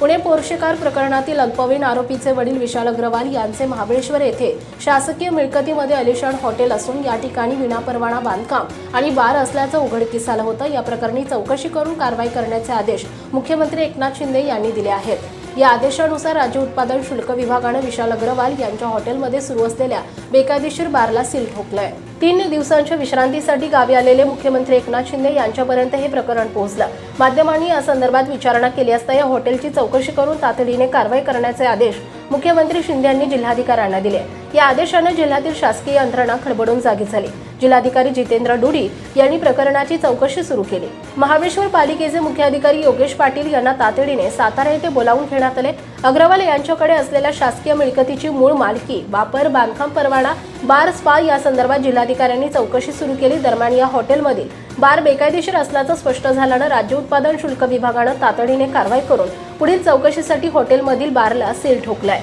पुणे पोर्शेकार प्रकरणातील अल्पवयीन आरोपीचे वडील विशाल अग्रवाल यांचे महाबळेश्वर येथे शासकीय मिळकतीमध्ये अलिशान हॉटेल असून या ठिकाणी विनापरवाना बांधकाम आणि बार असल्याचं उघडकीस आलं होतं. या प्रकरणी चौकशी करून कारवाई करण्याचे आदेश मुख्यमंत्री एकनाथ शिंदे यांनी दिले आहेत. या आदेशानुसार राज्य उत्पादन शुल्क विभागानं विशाल अग्रवाल यांच्या हॉटेलमध्ये सुरू असलेल्या बेकायदेशीर बारला सील ठोकलं आहे तीन दिवसांच्या विश्रांतीसाठी गावी आलेले मुख्यमंत्री एकनाथ शिंदे यांच्यापर्यंत हे प्रकरण पोहोचलं. माध्यमांनी या संदर्भात विचारणा केली असता या हॉटेलची चौकशी करून तातडीने कारवाई करण्याचे आदेश मुख्यमंत्री शिंदे यांनी जिल्हाधिकाऱ्यांना दिले. या आदेशाने जिल्ह्यातील शासकीय यंत्रणा खडबडून जागी झाली. जिल्हाधिकारी जितेंद्र डुडी यांनी प्रकरणाची चौकशी सुरू केली. महाबळेश्वर पालिकेचे मुख्याधिकारी योगेश पाटील यांना तातडीने सातारा येथे बोलावून घेण्यात आले. अग्रवाल यांच्याकडे असलेल्या शासकीय मिळकतीची मूळ मालकी वापर बांधकाम परवाना बार स्पा या संदर्भात जिल्हाधिकाऱ्यांनी चौकशी सुरू केली दरम्यान या हॉटेलमधील बार बेकायदेशीर असल्याचं स्पष्ट झाल्यानं राज्य उत्पादन शुल्क विभागानं तातडीने कारवाई करून पुढील चौकशीसाठी हॉटेलमधील बारला सील ठोकलाय.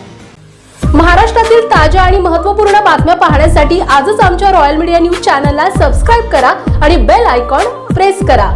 महाराष्ट्रातील ताज्या आणि महत्त्वपूर्ण बातम्या पाहण्यासाठी आजच आमच्या रॉयल मीडिया न्यूज चॅनलला सबस्क्राईब करा आणि बेल आयकॉन प्रेस करा.